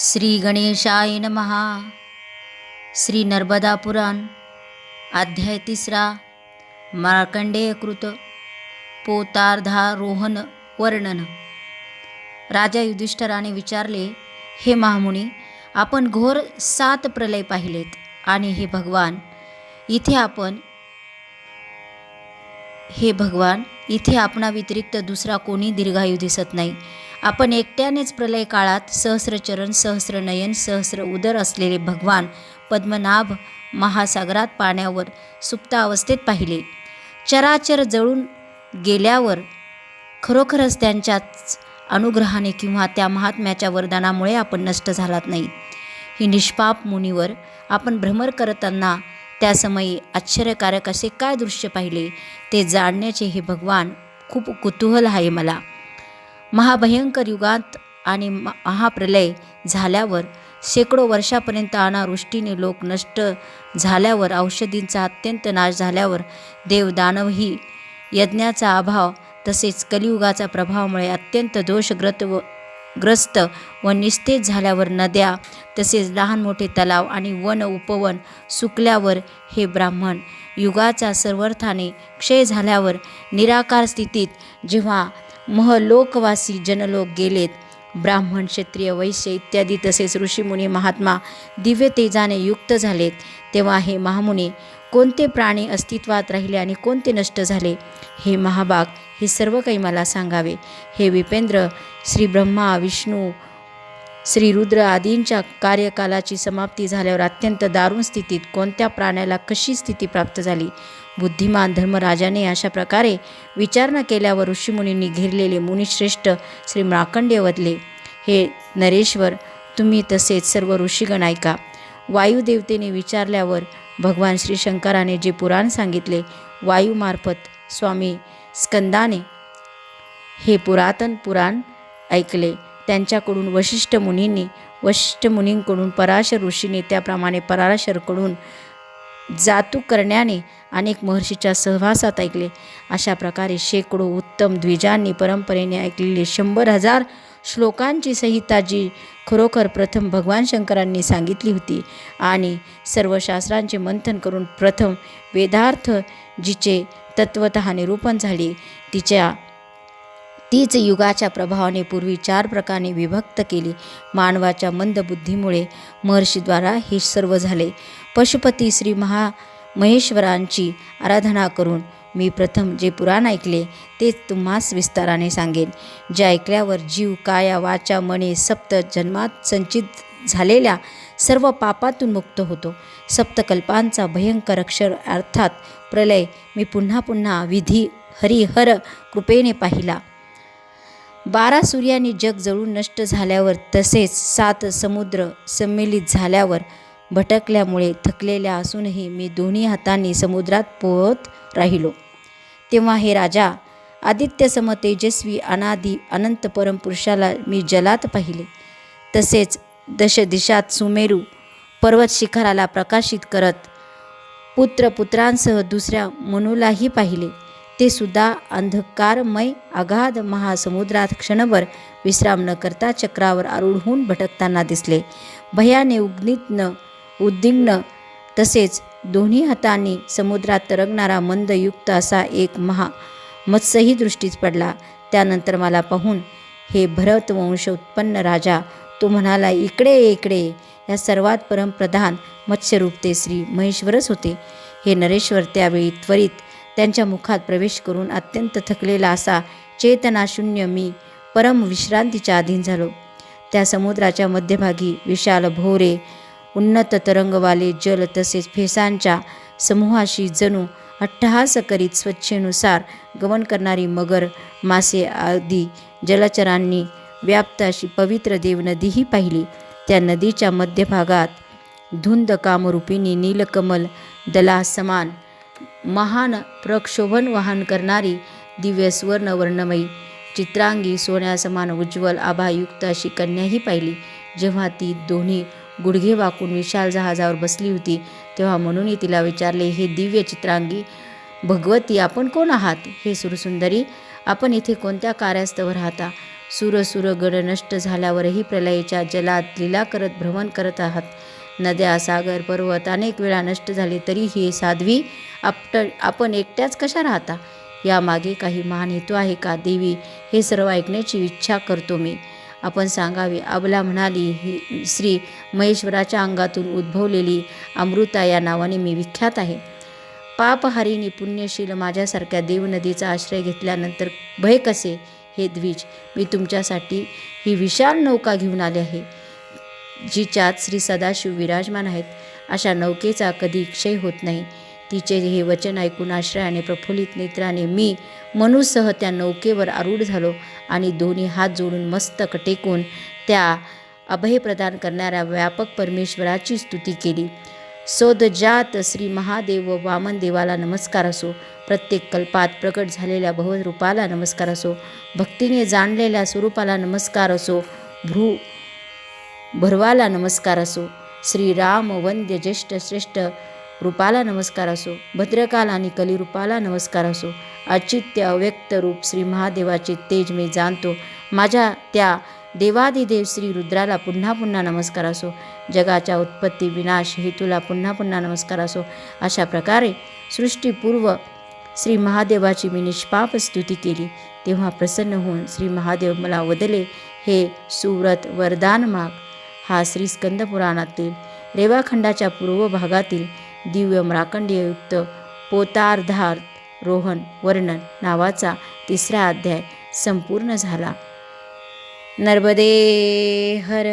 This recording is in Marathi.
श्री गणेशाय नमहा श्री नर्मदा पुराण अध्याय तिसरा मार्कंडेयकृत पोतार्धारोहण वर्णन. राजा युधिष्ठराने विचारले हे महामुनी आपण घोर सात प्रलय पाहिलेत आणि हे भगवान इथे आपण हे भगवान इथे आपणा व्यतिरिक्त दुसरा कोणी दीर्घायू दिसत नाही. आपण एकट्यानेच प्रलय काळात सहस्रचरण सहस्रनयन सहस्र उदर असलेले भगवान पद्मनाभ महासागरात पाण्यावर सुप्ता अवस्थेत पाहिले. चराचर जळून गेल्यावर खरोखरच त्यांच्याच अनुग्रहाने किंवा त्या महात्म्याच्या वरदानामुळे आपण नष्ट झालात नाही. ही निष्पाप मुनीवर आपण भ्रमर करताना त्या समयी आश्चर्यकारक असे काय दृश्य पाहिले? ते जाणण्याचे हे भगवान खूप कुतूहल आहे मला. महाभयंकर युगात आणि म- महाप्रलय झाल्यावर शेकडो वर्षापर्यंत अनावृष्टीने लोक नष्ट झाल्यावर औषधींचा अत्यंत नाश झाल्यावर देवदानवही यज्ञाचा अभाव तसेच कलियुगाचा प्रभावामुळे अत्यंत दोषग्रस्त व ग्रस्त व निस्तेज झाल्यावर नद्या तसेच लहान मोठे तलाव आणि वन उपवन सुकल्यावर हे ब्राह्मण युगाचा सर्वर्थाने क्षय झाल्यावर निराकार स्थितीत जेव्हा महलोकवासी जनलोक गेलेत ब्राह्मण क्षत्रिय वैश्य इत्यादी तसेच ऋषीमुनी महात्मा दिव्य तेजाने युक्त झालेत तेव्हा हे महामुनी कोणते प्राणी अस्तित्वात राहिले आणि कोणते नष्ट झाले? हे महाभाग हे सर्व काही मला सांगावे. हे विपेंद्र श्री ब्रह्मा विष्णू श्री रुद्र आदींच्या कार्यकालाची समाप्ती झाल्यावर अत्यंत दारुण स्थितीत कोणत्या प्राण्याला कशी स्थिती प्राप्त झाली? बुद्धिमान धर्मराजाने अशा प्रकारे विचारणा केल्यावर ऋषीमुनींनी घेरलेले मुनिश्रेष्ठ श्री मार्कंडेय वधले. हे नरेश्वर तुम्ही तसेच सर्व ऋषीगण ऐका. वायुदेवतेने विचारल्यावर भगवान श्री शंकराने जे पुराण सांगितले वायूमार्फत स्वामी स्कंदाने हे पुरातन पुराण ऐकले. त्यांच्याकडून वशिष्ठ मुनींनी वशिष्ठ मुनींकडून पराशर ऋषीने त्याप्रमाणे पराशरकडून जातू करण्याने अनेक महर्षीच्या सहवासात ऐकले. अशा प्रकारे शेकडो उत्तम द्विजांनी परंपरेने ऐकलेले शंभर हजार श्लोकांची संहिता जी खरोखर प्रथम भगवान शंकरांनी सांगितली होती. आणि सर्व शास्त्रांचे मंथन करून प्रथम वेदार्थ जिचे तत्वत निरूपण झाले. तिच्या तीच युगाच्या प्रभावाने पूर्वी चार प्रकारे विभक्त केली. मानवाच्या मंदबुद्धीमुळे महर्षीद्वारा हे सर्व झाले. पशुपती श्री महा महेश्वरांची आराधना करून मी प्रथम जे पुराण ऐकले तेच तुम्हास विस्ताराने सांगेन जे ऐकल्यावर जीव काया वाचा मने सप्त जन्मात संचित झालेल्या सर्व पापातून मुक्त होतो. सप्तकल्पांचा भयंकर अक्षर अर्थात प्रलय मी पुन्हा पुन्हा विधी हरिहर कृपेने पाहिला. बारा सूर्यांनी जग जळून नष्ट झाल्यावर तसेच सात समुद्र संमिलित झाल्यावर भटकल्यामुळे थकलेल्या असूनही मी दोन्ही हातांनी समुद्रात पोहत राहिलो. तेव्हा हे राजा आदित्यसम तेजस्वी अनादि अनंत परमपुरुषाला मी जलात पाहिले. तसेच दश दिशात सुमेरू पर्वत शिखराला प्रकाशित करत पुत्र पुत्रांसह दुसऱ्या मनूलाही पाहिले. ते सुद्धा अंधकारमय अगाध महासमुद्रात क्षणभर विश्राम न करता चक्रावर आरूढ होऊन भटकताना दिसले. भयाने उग्नितन उद्दिग्न तसेच दोन्ही हातांनी समुद्रात तरंगणारा मंदयुक्त असा एक महा मत्स्यही दृष्टीस पडला. त्यानंतर मला पाहून हे भरतवंश उत्पन्न राजा तो म्हणाला इकडे इकडे या. सर्वात परमप्रधान मत्स्यरूप ते श्री महेश्वरच होते. हे नरेश्वर त्यावेळी त्वरित त्यांच्या मुखात प्रवेश करून अत्यंत थकलेला असा चेतनाशून्य मी परम विश्रांतीच्या अधीन झालो. त्या समुद्राच्या मध्यभागी विशाल भोरे उन्नत तरंगवाले जल तसेच फेसांच्या समूहाशी जणू अट्टहास करीत स्वच्छेनुसार गमन करणारी मगर मासे आदी जलचरांनी व्याप्त अशी पवित्र देव नदीही पाहिली. त्या नदीच्या मध्यभागात धुंद कामरूपिणी नीलकमल दला समान महान प्रक्षोभन वाहन करणारी दिव्य स्वर्ण वर्णमयी चित्रांगी सोन्यासमान उज्ज्वल आभायुक्त अशी कन्याही पाहिली. जेव्हा ती दोन्ही गुडघे वाकून विशाल जहाजावर बसली होती. तेव्हा म्हणूनही तिला विचारले हे दिव्य चित्रांगी भगवती आपण कोण आहात? हे सुरसुंदरी आपण इथे कोणत्या कार्यास्तव राहता सुरसुर गड नष्ट झाल्यावरही प्रलयाच्या जलात लीला करत भ्रमण करत आहात. नद्या सागर पर्वत अनेक वेळा नष्ट झाले तरी ही साध्वी आपट आपण एकट्याच कशा राहता? यामागे काही महान हेतू आहे का? देवी हे सर्व ऐकण्याची इच्छा करतो मी. आपण सांगावे. अबला म्हणाली ही श्री महेश्वराच्या अंगातून उद्भवलेली अमृता या नावाने मी विख्यात आहे. पापहारिणी पुण्यशील माझ्यासारख्या देवनदीचा आश्रय घेतल्यानंतर भय कसे? हे द्विज मी तुमच्यासाठी ही विशाल नौका घेऊन आले आहे जिच्यात श्री सदाशिव विराजमान आहेत. अशा नौकेचा कधी क्षय होत नाही. तिचे हे वचन ऐकून आश्रयाने प्रफुल्लित नेत्राने मी मनुसह त्या नौकेवर आरूढ झालो आणि दोन्ही हात जोडून मस्तक टेकून त्या अभय प्रदान करणाऱ्या व्यापक परमेश्वराची स्तुती केली. सोदजात श्री महादेव व वामन देवाला नमस्कार असो. प्रत्येक कल्पात प्रकट झालेल्या भवरूपाला नमस्कार असो. भक्तीने जाणलेल्या स्वरूपाला नमस्कार असो. भ्रू भरवाला नमस्कार असो. श्रीराम वंद्य ज्येष्ठ श्रेष्ठ रूपाला नमस्कार असो भद्रकाल आणि कलिरूपाला नमस्कार असो. अचित्य अव्यक्त रूप श्री महादेवाचे तेज मी जाणतो. माझ्या त्या देवादिदेव श्री रुद्राला पुन्हा पुन्हा नमस्कार असो. जगाच्या उत्पत्ती विनाश हेतूला पुन्हा पुन्हा नमस्कार असो. अशा प्रकारे सृष्टीपूर्व श्री महादेवाची मी निष्पाप स्तुती केली. तेव्हा प्रसन्न होऊन श्री महादेव मला वदले हे सुव्रत वरदान माग. हा श्री स्कंद पुराणातील रेवाखंडाच्या पूर्व भागातील दिव्य म्राकंडयुक्त पोतारधार रोहन वर्णन नावाचा तिसरा अध्याय संपूर्ण झाला. नर्मदे हर